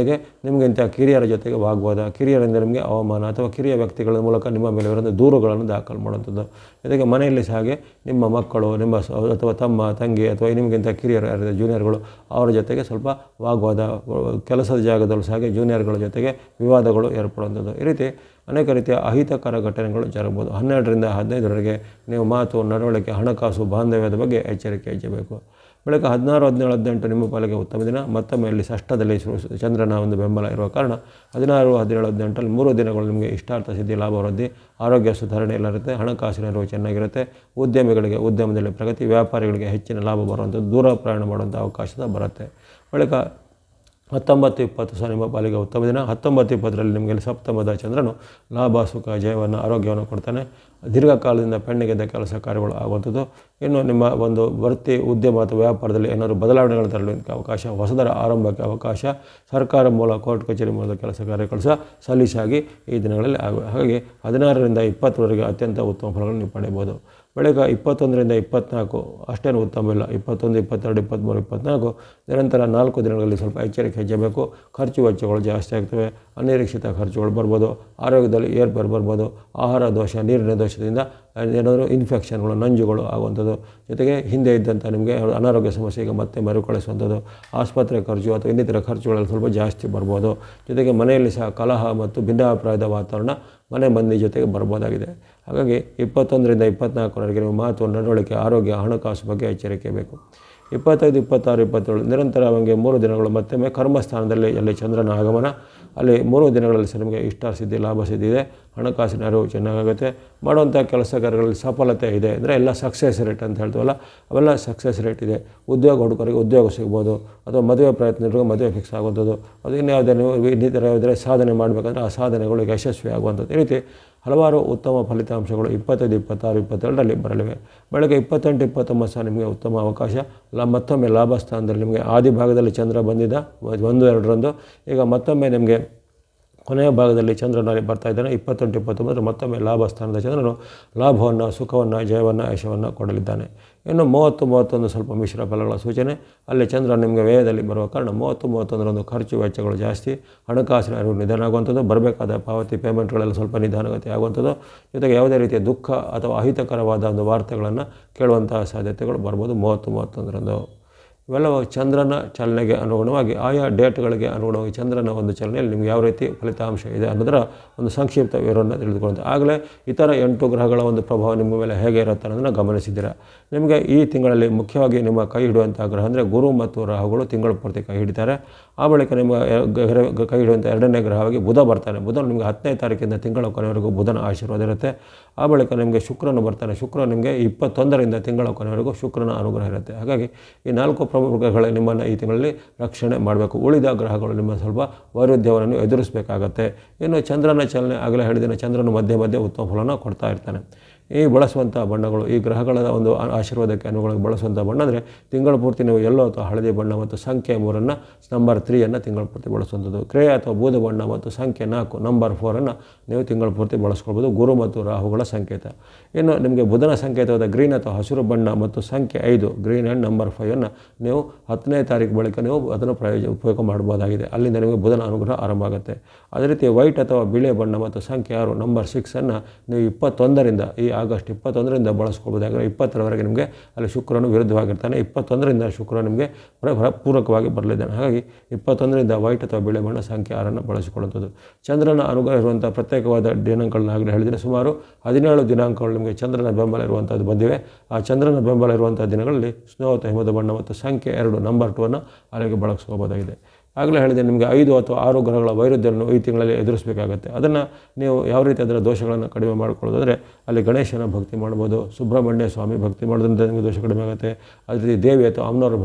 ಜೊತೆಗೆ ನಿಮಗೆ ಇಂಥ ಕಿರಿಯರ ಜೊತೆಗೆ ವಾಗ್ವಾದ, ಕಿರಿಯರಿಂದ ನಿಮಗೆ ಅವಮಾನ ಅಥವಾ ಕಿರಿಯ ವ್ಯಕ್ತಿಗಳ ಮೂಲಕ ನಿಮ್ಮ ಮೇಲೆ ವಿರುದ್ಧ ದೂರುಗಳನ್ನು ದಾಖಲು ಮಾಡುವಂಥದ್ದು. ಜೊತೆಗೆ ಮನೆಯಲ್ಲಿ ಸಹ ಹಾಗೆ ನಿಮ್ಮ ಮಕ್ಕಳು, ನಿಮ್ಮ ಅಥವಾ ತಮ್ಮ ತಂಗಿ ಅಥವಾ ನಿಮಗಿಂತ ಕಿರಿಯರು ಯಾರಿದೆ ಜೂನಿಯರ್ಗಳು ಅವರ ಜೊತೆಗೆ ಸ್ವಲ್ಪ ವಾಗ್ವಾದ, ಕೆಲಸದ ಜಾಗದಲ್ಲೂ ಸಹ ಹಾಗೆ ಜೂನಿಯರ್ಗಳ ಜೊತೆಗೆ ವಿವಾದಗಳು ಏರ್ಪಡುವಂಥದ್ದು. ಈ ರೀತಿ ಅನೇಕ ರೀತಿಯ ಅಹಿತಕರ ಘಟನೆಗಳು ಜರಬಹುದು ಹನ್ನೆರಡರಿಂದ ಹದಿನೈದರವರೆಗೆ ನೀವು ಮಾತು, ನಡವಳಿಕೆ, ಹಣಕಾಸು, ಬಾಂಧವ್ಯದ ಬಗ್ಗೆ ಎಚ್ಚರಿಕೆ ಹೆಚ್ಚಬೇಕು ಬಳಿಕ ಹದಿನಾರು, ಹದಿನೇಳು, ಹದಿನೆಂಟು ನಿಮ್ಮ ಪಾಲಿಗೆ ಉತ್ತಮ ದಿನ. ಮತ್ತೊಮ್ಮೆ ಅಲ್ಲಿ ಷಷ್ಠದಲ್ಲಿ ಚಂದ್ರನ ಒಂದು ಬೆಂಬಲ ಇರುವ ಕಾರಣ ಹದಿನಾರು, ಹದಿನೇಳು ಹದಿನೆಂಟಲ್ಲಿ ಮೂರು ದಿನಗಳು ನಿಮಗೆ ಇಷ್ಟಾರ್ಥ ಸಿದ್ಧಿ, ಲಾಭ, ವೃದ್ಧಿ, ಆರೋಗ್ಯ, ಸುಧಾರಣೆ ಎಲ್ಲ ಇರುತ್ತೆ ಹಣಕಾಸಿನ ನೆರವು ಚೆನ್ನಾಗಿರುತ್ತೆ. ಉದ್ಯಮಿಗಳಿಗೆ, ಉದ್ಯಮದಲ್ಲಿ ಪ್ರಗತಿ, ವ್ಯಾಪಾರಿಗಳಿಗೆ ಹೆಚ್ಚಿನ ಲಾಭ ಬರುವಂಥದ್ದು, ದೂರ ಪ್ರಯಾಣ ಮಾಡುವಂಥ ಅವಕಾಶದ ಬರುತ್ತೆ. ಬಳಿಕ ಹತ್ತೊಂಬತ್ತು ಇಪ್ಪತ್ತು ಸಹ ನಿಮ್ಮ ಪಾಲಿಗೆ ಉತ್ತಮ ದಿನ. ಹತ್ತೊಂಬತ್ತು ಇಪ್ಪತ್ತರಲ್ಲಿ ನಿಮಗೆ ಸಪ್ತಮದ ಚಂದ್ರನು ಲಾಭ, ಸುಖ, ಜಯವನ್ನು, ಆರೋಗ್ಯವನ್ನು ಕೊಡ್ತಾನೆ. ದೀರ್ಘಕಾಲದಿಂದ ಪೆಣ್ಣಿಗೆದ್ದ ಕೆಲಸ ಕಾರ್ಯಗಳು ಆಗುವಂಥದ್ದು. ಇನ್ನು ನಿಮ್ಮ ಒಂದು ವೃತ್ತಿ, ಉದ್ಯಮ ಅಥವಾ ವ್ಯಾಪಾರದಲ್ಲಿ ಏನಾದರೂ ಬದಲಾವಣೆಗಳು ತರಲಿಕ್ಕೆ ಅವಕಾಶ, ಹೊಸದರ ಆರಂಭಕ್ಕೆ ಅವಕಾಶ, ಸರ್ಕಾರ ಮೂಲ ಕೋರ್ಟ್ ಕಚೇರಿ ಮೂಲದ ಕೆಲಸ ಕಾರ್ಯಗಳು ಸಹ ಸಲೀಸಾಗಿ ಈ ದಿನಗಳಲ್ಲಿ ಆಗುವ. ಹಾಗಾಗಿ ಹದಿನಾರರಿಂದ ಇಪ್ಪತ್ತರವರೆಗೆ ಅತ್ಯಂತ ಉತ್ತಮ ಫಲಗಳನ್ನು ನೀವು ಪಡೆಯಬಹುದು. ಬಳಿಕ ಇಪ್ಪತ್ತೊಂದರಿಂದ ಇಪ್ಪತ್ತ್ನಾಲ್ಕು ಅಷ್ಟೇನು ಉತ್ತಮ ಇಲ್ಲ. ಇಪ್ಪತ್ತೊಂದು, ಇಪ್ಪತ್ತೆರಡು ಇಪ್ಪತ್ತ್ಮೂರು ಇಪ್ಪತ್ತ್ನಾಲ್ಕು ನಿರಂತರ ನಾಲ್ಕು ದಿನಗಳಲ್ಲಿ ಸ್ವಲ್ಪ ಎಚ್ಚರಿಕೆ ಹೆಚ್ಚಬೇಕು. ಖರ್ಚು ವೆಚ್ಚಗಳು ಜಾಸ್ತಿ ಆಗ್ತವೆ. ಅನಿರೀಕ್ಷಿತ ಖರ್ಚುಗಳು ಬರ್ಬೋದು. ಆರೋಗ್ಯದಲ್ಲಿ ಏರ್ಪೇರು ಬರ್ಬೋದು. ಆಹಾರ ದೋಷ, ನೀರಿನ ದೋಷದಿಂದ ಏನಾದರೂ ಇನ್ಫೆಕ್ಷನ್ಗಳು, ನಂಜುಗಳು ಆಗುವಂಥದ್ದು. ಜೊತೆಗೆ ಹಿಂದೆ ಇದ್ದಂಥ ನಿಮಗೆ ಅನಾರೋಗ್ಯ ಸಮಸ್ಯೆಗೆ ಮತ್ತೆ ಮರುಕಳಿಸುವಂಥದ್ದು. ಆಸ್ಪತ್ರೆ ಖರ್ಚು ಅಥವಾ ಇನ್ನಿತರ ಖರ್ಚುಗಳಲ್ಲಿ ಸ್ವಲ್ಪ ಜಾಸ್ತಿ ಬರ್ಬೋದು. ಜೊತೆಗೆ ಮನೆಯಲ್ಲಿ ಸಹ ಕಲಹ ಮತ್ತು ಭಿನ್ನಾಭಿಪ್ರಾಯದ ವಾತಾವರಣ ಮನೆ ಮಂದಿ ಜೊತೆಗೆ ಬರ್ಬೋದಾಗಿದೆ. ಹಾಗಾಗಿ ಇಪ್ಪತ್ತೊಂದರಿಂದ ಇಪ್ಪತ್ತ್ನಾಲ್ಕರವರೆಗೆ ನಿಮ್ಮ ಮಹತ್ವ ನಡವಳಿಕೆ, ಆರೋಗ್ಯ, ಹಣಕಾಸು ಬಗ್ಗೆ ಎಚ್ಚರಿಕೆ ಬೇಕು. ಇಪ್ಪತ್ತೈದು, ಇಪ್ಪತ್ತಾರು, ಇಪ್ಪತ್ತೇಳು, ನಿರಂತರ ಅವನಿಗೆ ಮೂರು ದಿನಗಳು ಮತ್ತೊಮ್ಮೆ ಕರ್ಮಸ್ಥಾನದಲ್ಲಿ, ಅಲ್ಲಿ ಚಂದ್ರನ ಆಗಮನ. ಅಲ್ಲಿ ಮೂರು ದಿನಗಳಲ್ಲಿ ಸಹ ನಿಮಗೆ ಇಷ್ಟ ಸಿದ್ಧಿ ಲಾಭ ಸಿದ್ಧಿ ಇದೆ. ಹಣಕಾಸಿನ ಅರಿವು ಚೆನ್ನಾಗುತ್ತೆ ಮಾಡುವಂಥ ಕೆಲಸ ಕಾರ್ಯಗಳಲ್ಲಿ ಸಫಲತೆ ಇದೆ ಅಂದರೆ ಎಲ್ಲ ಸಕ್ಸಸ್ ರೇಟ್ ಅಂತ ಹೇಳ್ತೀವಲ್ಲ, ಅವೆಲ್ಲ ಸಕ್ಸಸ್ ರೇಟ್ ಇದೆ. ಉದ್ಯೋಗ ಹುಡುಗರಿಗೆ ಉದ್ಯೋಗ ಸಿಗ್ಬೋದು, ಅಥವಾ ಮದುವೆ ಪ್ರಯತ್ನಗಳಿಗೆ ಮದುವೆ ಫಿಕ್ಸ್ ಆಗುವಂಥದ್ದು. ಅದು ಇನ್ಯಾವುದೇ ನೀವು ಇನ್ನಿತರ ಯಾವುದೇ ಸಾಧನೆ ಮಾಡಬೇಕಂದ್ರೆ ಆ ಸಾಧನೆಗಳು ಯಶಸ್ವಿ ಆಗುವಂಥದ್ದು. ಈ ರೀತಿ ಹಲವಾರು ಉತ್ತಮ ಫಲಿತಾಂಶಗಳು ಇಪ್ಪತ್ತೈದು, ಇಪ್ಪತ್ತಾರು, ಇಪ್ಪತ್ತೆರಡರಲ್ಲಿ ಬರಲಿವೆ. ಬೆಳಗ್ಗೆ ಇಪ್ಪತ್ತೆಂಟು, ಇಪ್ಪತ್ತೊಂಬತ್ತು ಸಹ ನಿಮಗೆ ಉತ್ತಮ ಅವಕಾಶ. ಲ, ಮತ್ತೊಮ್ಮೆ ಲಾಭ ಸ್ಥಾನದಲ್ಲಿ ನಿಮಗೆ ಆದಿ ಭಾಗದಲ್ಲಿ ಚಂದ್ರ ಬಂದಿದ್ದ, ಒಂದು, ಎರಡರಂದು. ಈಗ ಮತ್ತೊಮ್ಮೆ ನಿಮಗೆ ಕೊನೆಯ ಭಾಗದಲ್ಲಿ ಚಂದ್ರನಲ್ಲಿ ಬರ್ತಾ ಇದ್ದಾನೆ. ಇಪ್ಪತ್ತೆಂಟು ಇಪ್ಪತ್ತೊಂಬತ್ತರ ಮತ್ತೊಮ್ಮೆ ಲಾಭ ಸ್ಥಾನದ ಚಂದ್ರನು ಲಾಭವನ್ನು, ಸುಖವನ್ನು, ಜಯವನ್ನು, ಯಶವನ್ನು ಕೊಡಲಿದ್ದಾನೆ. ಇನ್ನು ಮೂವತ್ತು, ಮೂವತ್ತೊಂದು ಸ್ವಲ್ಪ ಮಿಶ್ರ ಫಲಗಳ ಸೂಚನೆ. ಅಲ್ಲಿ ಚಂದ್ರ ನಿಮಗೆ ವ್ಯಯದಲ್ಲಿ ಬರುವ ಕಾರಣ ಮೂವತ್ತು, ಮೂವತ್ತೊಂದರೊಂದು ಖರ್ಚು ವೆಚ್ಚಗಳು ಜಾಸ್ತಿ, ಹಣಕಾಸಿನ ಅರಿವು ನಿಧಾನ ಆಗುವಂಥದ್ದು ಬರಬೇಕಾದ ಪಾವತಿ ಪೇಮೆಂಟ್ಗಳೆಲ್ಲ ಸ್ವಲ್ಪ ನಿಧಾನಗತಿ ಆಗುವಂಥದ್ದು. ಜೊತೆಗೆ ಯಾವುದೇ ರೀತಿಯ ದುಃಖ ಅಥವಾ ಅಹಿತಕರವಾದ ಒಂದು ವಾರ್ತೆಗಳನ್ನು ಕೇಳುವಂತಹ ಸಾಧ್ಯತೆಗಳು ಬರ್ಬೋದು ಮೂವತ್ತು, ಮೂವತ್ತೊಂದರಂದು. ಇವೆಲ್ಲವೂ ಚಂದ್ರನ ಚಲನೆಗೆ ಅನುಗುಣವಾಗಿ ಆಯಾ ಡೇಟ್ಗಳಿಗೆ ಅನುಗುಣವಾಗಿ ಚಂದ್ರನ ಒಂದು ಚಲನೆಯಲ್ಲಿ ನಿಮ್ಗೆ ಯಾವ ರೀತಿ ಫಲಿತಾಂಶ ಇದೆ ಅನ್ನೋದರ ಒಂದು ಸಂಕ್ಷಿಪ್ತ ವಿವರವನ್ನು ತಿಳಿದುಕೊಳ್ಳುತ್ತೆ ಆಗಲೇ ಇತರ ಎಂಟು ಗ್ರಹಗಳ ಒಂದು ಪ್ರಭಾವ ನಿಮ್ಮ ಮೇಲೆ ಹೇಗೆ ಇರುತ್ತೆ ಅನ್ನೋದನ್ನು ಗಮನಿಸಿದ್ದೀರಾ? ನಿಮಗೆ ಈ ತಿಂಗಳಲ್ಲಿ ಮುಖ್ಯವಾಗಿ ನಿಮ್ಮ ಕೈ ಹಿಡುವಂಥ ಗ್ರಹ ಅಂದರೆ ಗುರು ಮತ್ತು ರಾಹುಗಳು ತಿಂಗಳ ಪೂರ್ತಿ ಕೈ ಹಿಡಿತಾರೆ. ಆ ಬಳಿಕ ನಿಮ್ಮ ಕೈ ಹಿಡುವಂಥ ಎರಡನೇ ಗ್ರಹವಾಗಿ ಬುಧ ಬರ್ತಾನೆ. ಬುಧ ನಿಮಗೆ ಹತ್ತನೇ ತಾರೀಕಿಂದ ತಿಂಗಳ ಕೊನೆವರೆಗೂ ಬುಧನ ಆಶೀರ್ವಾದ ಇರುತ್ತೆ. ಆ ಬಳಿಕ ನಿಮಗೆ ಶುಕ್ರನು ಬರ್ತಾನೆ. ಶುಕ್ರ ನಿಮಗೆ ಇಪ್ಪತ್ತೊಂದರಿಂದ ತಿಂಗಳ ಕೊನೆವರೆಗೂ ಶುಕ್ರನ ಅನುಗ್ರಹ ಇರುತ್ತೆ. ಹಾಗಾಗಿ ಈ ನಾಲ್ಕು ಗ್ರಹಗಳು ನಿಮ್ಮನ್ನು ಈ ತಿಂಗಳಲ್ಲಿ ರಕ್ಷಣೆ ಮಾಡಬೇಕು. ಉಳಿದ ಗ್ರಹಗಳು ನಿಮ್ಮ ಸ್ವಲ್ಪ ವೈರುಧ್ಯವನ್ನು ಎದುರಿಸಬೇಕಾಗತ್ತೆ. ಇನ್ನು ಚಂದ್ರನ ಚಲನೆ ಆಗಲೇ ಹೇಳಿದಿನ ಚಂದ್ರನ ಮಧ್ಯೆ ಮಧ್ಯೆ ಉತ್ತಮ ಫಲನ ಕೊಡ್ತಾ ಇರ್ತಾನೆ. ಈ ಬಳಸುವಂಥ ಬಣ್ಣಗಳು, ಈ ಗ್ರಹಗಳ ಒಂದು ಆಶೀರ್ವಾದಕ್ಕೆ ಅನುಗುಣವಾಗಿ ಬಳಸುವಂಥ ಬಣ್ಣ ಅಂದರೆ ತಿಂಗಳ ಪೂರ್ತಿ ನೀವು ಎಲ್ಲೋ ಅಥವಾ ಹಳದಿ ಬಣ್ಣ ಮತ್ತು ಸಂಖ್ಯೆ ಮೂರನ್ನು ನಂಬರ್ ತ್ರೀಯನ್ನು ತಿಂಗಳ ಪೂರ್ತಿ ಬಳಸುವಂಥದ್ದು. ಕ್ರೇ ಅಥವಾ ಬೂದು ಬಣ್ಣ ಮತ್ತು ಸಂಖ್ಯೆ ನಾಲ್ಕು ನಂಬರ್ ಫೋರನ್ನು ನೀವು ತಿಂಗಳ ಪೂರ್ತಿ ಬಳಸ್ಕೊಳ್ಬೋದು. ಗುರು ಮತ್ತು ರಾಹುಗಳ ಸಂಕೇತ. ಇನ್ನು ನಿಮಗೆ ಬುಧನ ಸಂಕೇತವಾದ ಗ್ರೀನ್ ಅಥವಾ ಹಸಿರು ಬಣ್ಣ ಮತ್ತು ಸಂಖ್ಯೆ ಐದು ಗ್ರೀನ್ ಆ್ಯಂಡ್ ನಂಬರ್ ಫೈವನ್ನು ನೀವು ಹತ್ತನೇ ತಾರೀಕು ಬಳಿಕ ನೀವು ಅದನ್ನು ಪ್ರಯೋಜ, ಉಪಯೋಗ ಮಾಡ್ಬೋದಾಗಿದೆ. ಅಲ್ಲಿಂದ ನಿಮಗೆ ಬುಧನ ಅನುಗ್ರಹ ಆರಂಭ ಆಗುತ್ತೆ. ಅದೇ ರೀತಿ ವೈಟ್ ಅಥವಾ ಬಿಳಿ ಬಣ್ಣ ಮತ್ತು ಸಂಖ್ಯೆ ಆರು ನಂಬರ್ ಸಿಕ್ಸನ್ನು ನೀವು ಇಪ್ಪತ್ತೊಂದರಿಂದ ಈ ಆಗಸ್ಟ್ ಇಪ್ಪತ್ತೊಂದರಿಂದ ಬಳಸ್ಕೊಳ್ಬೋದು. ಯಾಕಂದರೆ ಇಪ್ಪತ್ತರವರೆಗೆ ನಿಮಗೆ ಅಲ್ಲಿ ಶುಕ್ರನು ವಿರುದ್ಧವಾಗಿರ್ತಾನೆ. ಇಪ್ಪತ್ತೊಂದರಿಂದ ಶುಕ್ರ ನಿಮಗೆ ಪೂರಕವಾಗಿ ಬರಲಿದ್ದಾನೆ. ಹಾಗಾಗಿ ಇಪ್ಪತ್ತೊಂದರಿಂದ ವೈಟ್ ಅಥವಾ ಬಿಳಿ ಬಣ್ಣ ಸಂಖ್ಯೆ ಆರನ್ನು ಬಳಸಿಕೊಳ್ಳುವಂಥದ್ದು. ಚಂದ್ರನ ಅನುಗ್ರಹ ಇರುವಂಥ ಪ್ರತ್ಯೇಕವಾದ ದಿನಾಂಕಗಳನ್ನ ಆಗಲೇ ಹೇಳಿದರೆ ಸುಮಾರು ಹದಿನೇಳು ದಿನಾಂಕಗಳು ನಿಮಗೆ ಚಂದ್ರನ ಬೆಂಬಲ ಇರುವಂಥದ್ದು ಬಂದಿವೆ. ಆ ಚಂದ್ರನ ಬೆಂಬಲ ಇರುವಂಥ ದಿನಗಳಲ್ಲಿ ಸ್ನೋ ಅಥವಾ ಹಿಮದ ಬಣ್ಣ ಮತ್ತು ಸಂಖ್ಯೆ ಎರಡು ನಂಬರ್ ಟೂವನ್ನು ಅಲ್ಲಿಗೆ ಬಳಸ್ಕೋಬೋದಾಗಿದೆ ಆಗಲೇ ಹೇಳಿದೆ, ನಿಮಗೆ ಐದು ಅಥವಾ ಆರು ಗ್ರಹಗಳ ವೈರುಧ್ಯವನ್ನು ಈ ತಿಂಗಳಲ್ಲಿ ಎದುರಿಸಬೇಕಾಗತ್ತೆ. ಅದನ್ನು ನೀವು ಯಾವ ರೀತಿ ಅದರ ದೋಷಗಳನ್ನು ಕಡಿಮೆ ಮಾಡ್ಕೊಳ್ಳೋದಾದರೆ ಅಲ್ಲಿ ಗಣೇಶನ ಭಕ್ತಿ ಮಾಡ್ಬೋದು, ಸುಬ್ರಹ್ಮಣ್ಯ ಸ್ವಾಮಿ ಭಕ್ತಿ ಮಾಡೋದ್ರಿಂದ ನಿಮಗೆ ದೋಷ ಕಡಿಮೆ ಆಗುತ್ತೆ. ಅದೇ ರೀತಿ ದೇವಿ ಅಥವಾ ಅಮ್ಮನವರ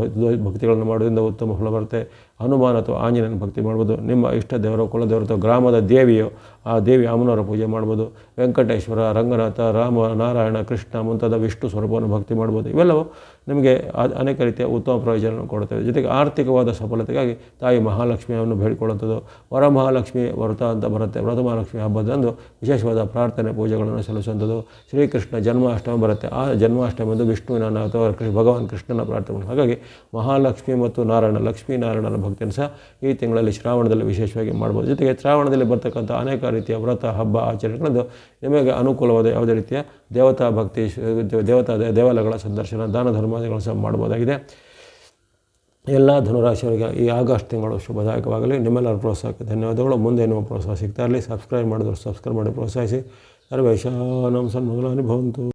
ಭಕ್ತಿಗಳನ್ನು ಮಾಡೋದ್ರಿಂದ ಉತ್ತಮ ಫಲ ಬರುತ್ತೆ. ಹನುಮಾನ್ ಅಥವಾ ಆಂಜನೇಯನ ಭಕ್ತಿ ಮಾಡ್ಬೋದು. ನಿಮ್ಮ ಇಷ್ಟ ದೇವರು ಕುಲದೇವರು ಅಥವಾ ಗ್ರಾಮದ ದೇವಿಯು ಆ ದೇವಿ ಅಮ್ಮನವರ ಪೂಜೆ ಮಾಡ್ಬೋದು. ವೆಂಕಟೇಶ್ವರ, ರಂಗನಾಥ, ರಾಮ, ನಾರಾಯಣ, ಕೃಷ್ಣ ಮುಂತಾದ ವಿಷ್ಣು ಸ್ವರೂಪವನ್ನು ಭಕ್ತಿ ಮಾಡ್ಬೋದು. ಇವೆಲ್ಲವೂ ನಿಮಗೆ ಅನೇಕ ರೀತಿಯ ಉತ್ತಮ ಪ್ರಯೋಜನವನ್ನು ಕೊಡುತ್ತವೆ. ಜೊತೆಗೆ ಆರ್ಥಿಕವಾದ ಸಫಲತೆಗಾಗಿ ತಾಯಿ ಮಹಾಲಕ್ಷ್ಮಿಯನ್ನು ಬೇಡಿಕೊಳ್ಳುವಂಥದ್ದು ವರಮಹಾಲಕ್ಷ್ಮಿ ವ್ರತ ಅಂತ ಬರುತ್ತೆ. ವ್ರತಮಹಾಲಕ್ಷ್ಮಿ ಹಬ್ಬದಂದು ವಿಶೇಷವಾದ ಪ್ರಾರ್ಥನೆ ಪೂಜೆಗಳನ್ನು ಸಲ್ಲಿಸುವಂಥದ್ದು. ಶ್ರೀಕೃಷ್ಣ ಜನ್ಮಾಷ್ಟಮಿ ಬರುತ್ತೆ. ಆ ಜನ್ಮಾಷ್ಟಮಿ ಎಂದು ವಿಷ್ಣುವಿನ ಅಥವಾ ಭಗವಾನ್ ಕೃಷ್ಣನ ಪ್ರಾರ್ಥನೆ ಹಾಗಾಗಿ ಮಹಾಲಕ್ಷ್ಮಿ ಮತ್ತು ನಾರಾಯಣ ಲಕ್ಷ್ಮೀ ನಾರಾಯಣನ ಭಕ್ತಿಯನ್ನು ಸಹ ಈ ತಿಂಗಳಲ್ಲಿ ಶ್ರಾವಣದಲ್ಲಿ ವಿಶೇಷವಾಗಿ ಮಾಡ್ಬೋದು. ಜೊತೆಗೆ ಶ್ರಾವಣದಲ್ಲಿ ಬರ್ತಕ್ಕಂಥ ಅನೇಕ ರೀತಿಯ ವ್ರತ, ಹಬ್ಬ ಆಚರಣೆಗಳನ್ನು ನಿಮಗೆ ಅನುಕೂಲವಾದ ಯಾವುದೇ ರೀತಿಯ ದೇವತಾ ಭಕ್ತಿ, ದೇವತಾ ದೇವಾಲಯಗಳ ಸಂದರ್ಶನ, ದಾನ ಧರ್ಮಾದಿಗಳನ್ನು ಸಹ ಮಾಡ್ಬೋದಾಗಿದೆ ಎಲ್ಲ ಧನುರಾಶಿಯವರಿಗೆ ಈ ಆಗಸ್ಟ್ ತಿಂಗಳು ಶುಭದಾಯಕವಾಗಲಿ. ನಿಮ್ಮೆಲ್ಲರ ಪ್ರೋತ್ಸಾಹಕ್ಕೆ ಧನ್ಯವಾದಗಳು. ಮುಂದೆ ನಿಮ್ಮ ಪ್ರೋತ್ಸಾಹ ಸಿಗ್ತಾ ಇರಲಿ. ಸಬ್ಸ್ಕ್ರೈಬ್ ಮಾಡಿದ್ರು ಸಬ್ಸ್ಕ್ರೈಬ್ ಮಾಡಿ ಪ್ರೋತ್ಸಾಹಿಸಿ. ಸರ್ವೇಶಾನಂ ಸನ್ಮಂಗಲಾನಿ ಭವಂತು.